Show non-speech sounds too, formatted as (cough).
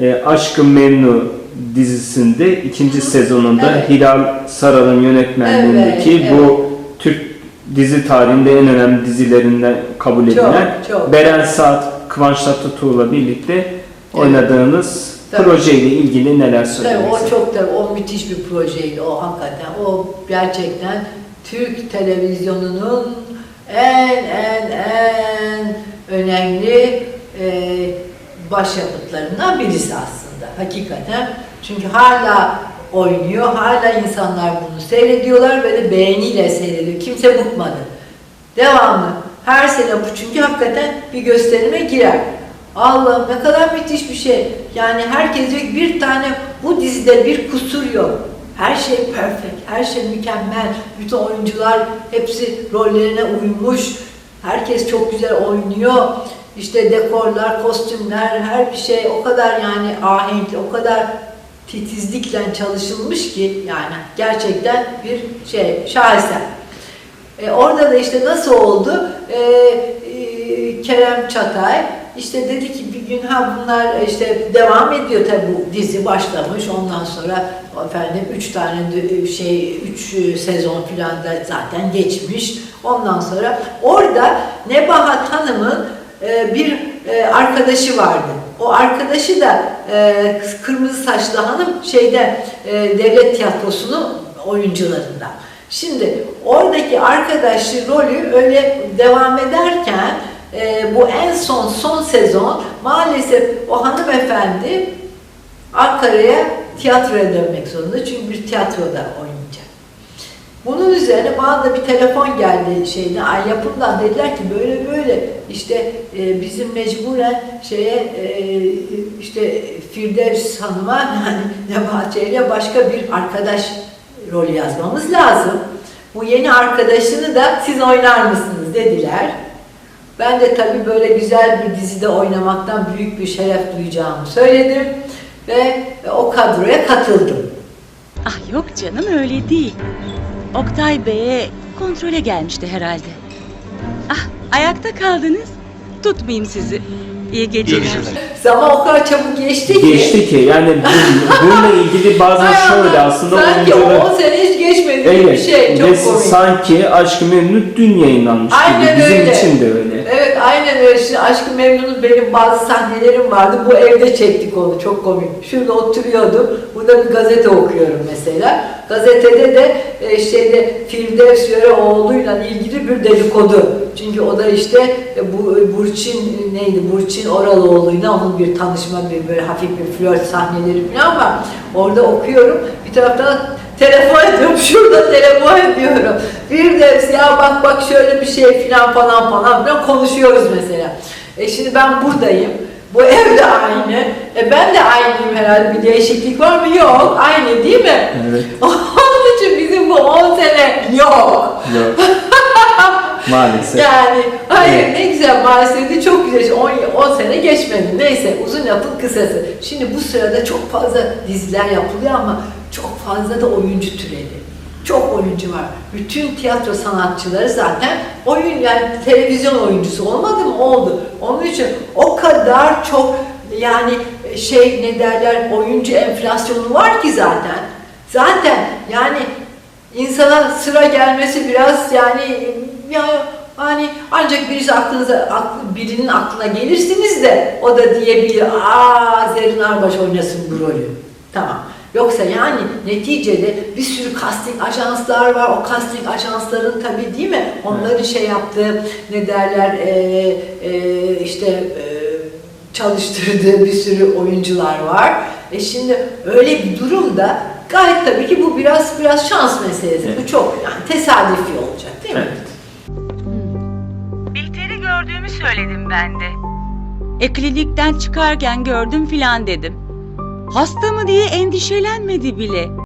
e, Aşkı Memnu dizisinde ikinci sezonunda Evet. Hilal Saral'ın yönetmenliğindeki Evet, bu Türk dizi tarihinde en önemli dizilerinden kabul edilen çok. Beren Saat, Kıvanç Tatlıtuğ'la birlikte oynadığınız Tabii. projeyle ilgili neler Tabii söylemek o çok da o müthiş bir projeydi o hakikaten. O gerçekten Türk televizyonunun en en en önemli e, başyapıtlarından birisi aslında hakikaten. Çünkü hala oynuyor, hala insanlar bunu seyrediyorlar ve de beğeniyle seyrediyor. Kimse bıkmadı. Devamlı. Her sene bu çünkü hakikaten bir gösterime girer. Allah'ım ne kadar müthiş bir şey. Yani herkes diyor bir tane bu dizide bir kusur yok. Her şey perfect, her şey mükemmel. Bütün oyuncular hepsi rollerine uymuş. Herkes çok güzel oynuyor. İşte dekorlar, kostümler, her bir şey o kadar yani ahenkli, o kadar titizlikle çalışılmış ki yani gerçekten bir şey şaheser. E, orada da işte nasıl oldu? E, e, Kerem Çatay işte dedi ki bir gün ha bunlar işte devam ediyor tabi bu dizi başlamış ondan sonra efendim üç tane şey üç sezon filan da zaten geçmiş ondan sonra orada Nebahat Hanım'ın e, bir e, arkadaşı vardı. O arkadaşı da e, kırmızı saçlı hanım şeyde devlet tiyatrosunun oyuncularından. Şimdi oradaki arkadaşı rolü öyle devam ederken bu en son son sezon maalesef o hanımefendi Ankara'ya tiyatroya dönmek zorunda çünkü bir tiyatroda oynayacak. Bunun üzerine bana da bir telefon geldi şeyden, ay yapımdan dediler ki böyle böyle işte e, bizim mecburen şeye e, işte Firdevs Hanım'a (laughs) yani Nebahat Ceyli'ye başka bir arkadaş rolü yazmamız lazım. Bu yeni arkadaşını da siz oynar mısınız dediler. Ben de tabii böyle güzel bir dizide oynamaktan büyük bir şeref duyacağımı söyledim ve o kadroya katıldım. Ah yok canım öyle değil. Oktay Bey'e kontrole gelmişti herhalde. Ah ayakta kaldınız. Tutmayayım sizi. İyi geceler. Görüşürüz. Zaman o kadar çabuk geçti ki. Geçti ki yani bu- bununla ilgili bazen Hay Allah, şöyle aslında Sanki oyuncular 10 sene hiç geçmedi gibi bir şey. Çok ve komik. sanki Aşk-ı Memnu dün yayınlanmış Aynen gibi. Bizim öyle. için de öyle. Öyle. Şimdi Aşkı Memnun'un benim bazı sahnelerim vardı. Bu evde çektik onu. Çok komik. Şurada oturuyordum. Burada bir gazete okuyorum mesela. Gazetede de e, şeyde Firdevs Yöreoğlu'yla ilgili bir dedikodu. Çünkü o da işte e, bu Burçin neydi? Burçin Oraloğlu'yla onun bir tanışma bir böyle hafif bir flört sahneleri falan var. Orada okuyorum. Bir taraftan telefon ediyorum. (laughs) Şurada telefon ediyorum. Firdevs ya bak bak şöyle bir şey filan falan falan filan konuşuyoruz mesela. E şimdi ben buradayım. Bu ev de aynı. E ben de aynıyım herhalde. Bir değişiklik var mı? Yok. Aynı değil mi? Evet. (laughs) Onun için bizim bu 10 sene yok. Yok. (laughs) Maalesef. Yani hayır Evet. ne güzel maalesef de çok güzel. 10, 10 sene geçmedi. Neyse uzun lafın kısası. Şimdi bu sırada çok fazla diziler yapılıyor ama çok fazla da oyuncu türedi. Çok oyuncu var. Bütün tiyatro sanatçıları zaten oyun yani televizyon oyuncusu olmadı mı? Oldu. Onun için o kadar çok yani şey ne derler oyuncu enflasyonu var ki zaten. Zaten yani insana sıra gelmesi biraz yani yani hani ancak birisi aklınıza aklı, birinin aklına gelirsiniz de o da diyebilir aa Zerrin Arbaş oynasın bu rolü. Tamam. Yoksa yani neticede bir sürü casting ajanslar var. O casting ajansların tabii değil mi? Onların şey yaptığı ne derler e, e, işte e, çalıştırdığı bir sürü oyuncular var. E şimdi öyle bir durumda gayet tabii ki bu biraz biraz şans meselesi. Bu Evet. çok yani tesadüfi olacak değil mi? Evet. Bihter'i gördüğümü söyledim ben de. E klinikten çıkarken gördüm filan dedim. Hasta mı diye endişelenmedi bile.